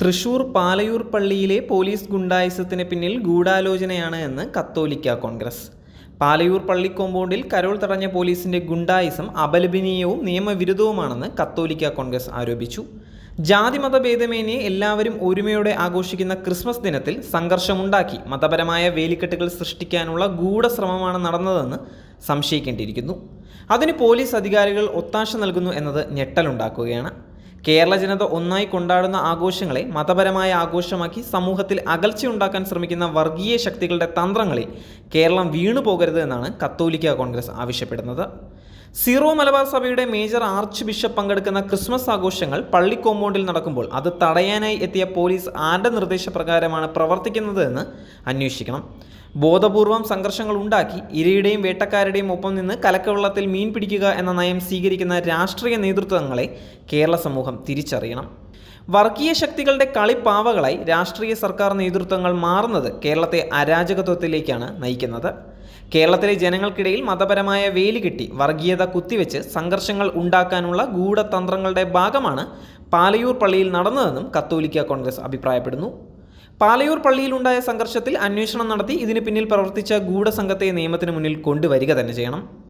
തൃശൂർ പാലയൂർ പള്ളിയിലെ പോലീസ് ഗുണ്ടായുസത്തിന് പിന്നിൽ ഗൂഢാലോചനയാണ് എന്ന് കത്തോലിക്ക കോൺഗ്രസ്. പാലയൂർ പള്ളി കോമ്പൗണ്ടിൽ കരോൾ തടഞ്ഞ പോലീസിന്റെ ഗുണ്ടായിസം അപലപനീയവും നിയമവിരുദ്ധവുമാണെന്ന് കത്തോലിക്ക കോൺഗ്രസ് ആരോപിച്ചു. ജാതിമത ഭേദമേനെ എല്ലാവരും ഒരുമയോടെ ആഘോഷിക്കുന്ന ക്രിസ്മസ് ദിനത്തിൽ സംഘർഷമുണ്ടാക്കി. മതപരമായ വേലിക്കെട്ടുകൾ സൃഷ്ടിക്കാനുള്ള ഗൂഢശ്രമമാണ് നടന്നതെന്ന് സംശയിക്കേണ്ടിയിരിക്കുന്നു. അതിന് പോലീസ് അധികാരികൾ ഒത്താശ നൽകുന്നു എന്നത് ഞെട്ടലുണ്ടാക്കുകയാണ്. കേരള ജനത ഒന്നായി കൊണ്ടാടുന്ന ആഘോഷങ്ങളെ മതപരമായ ആഘോഷമാക്കി സമൂഹത്തിൽ അകൽച്ചയുണ്ടാക്കാൻ ശ്രമിക്കുന്ന വർഗീയ ശക്തികളുടെ തന്ത്രങ്ങളിൽ കേരളം വീണു പോകരുത് എന്നാണ് കത്തോലിക്ക കോൺഗ്രസ് ആവശ്യപ്പെടുന്നത്. സീറോ മലബാർ സഭയുടെ മേജർ ആർച്ച് ബിഷപ്പ് പങ്കെടുക്കുന്ന ക്രിസ്മസ് ആഘോഷങ്ങൾ പള്ളി കോമ്പൗണ്ടിൽ നടക്കുമ്പോൾ അത് തടയാനായി എത്തിയ പോലീസ് ആരുടെ നിർദ്ദേശപ്രകാരമാണ് പ്രവർത്തിക്കുന്നതെന്ന് അന്വേഷിക്കണം. ബോധപൂർവം സംഘർഷങ്ങൾ ഉണ്ടാക്കി ഇരയുടെയും വേട്ടക്കാരുടെയും ഒപ്പം നിന്ന് കലക്കവെള്ളത്തിൽ മീൻ പിടിക്കുക എന്ന നയം സ്വീകരിക്കുന്ന രാഷ്ട്രീയ നേതൃത്വങ്ങളെ കേരള സമൂഹം തിരിച്ചറിയണം. വർഗീയ ശക്തികളുടെ കളിപ്പാവകളായി രാഷ്ട്രീയ സർക്കാർ നേതൃത്വങ്ങൾ മാറുന്നത് കേരളത്തെ അരാജകത്വത്തിലേക്കാണ് നയിക്കുന്നത്. കേരളത്തിലെ ജനങ്ങൾക്കിടയിൽ മതപരമായ വേലി കിട്ടി വർഗീയത കുത്തിവെച്ച് സംഘർഷങ്ങൾ ഉണ്ടാക്കാനുള്ള ഗൂഢതന്ത്രങ്ങളുടെ ഭാഗമാണ് പാലയൂർ പള്ളിയിൽ നടന്നതെന്നും കത്തോലിക്ക കോൺഗ്രസ് അഭിപ്രായപ്പെടുന്നു. പാലയൂർ പള്ളിയിലുണ്ടായ സംഘർഷത്തിൽ അന്വേഷണം നടത്തി ഇതിന് പിന്നിൽ പ്രവർത്തിച്ച ഗൂഢസംഘത്തെ നിയമത്തിന് മുന്നിൽ കൊണ്ടുവരിക തന്നെ ചെയ്യണം.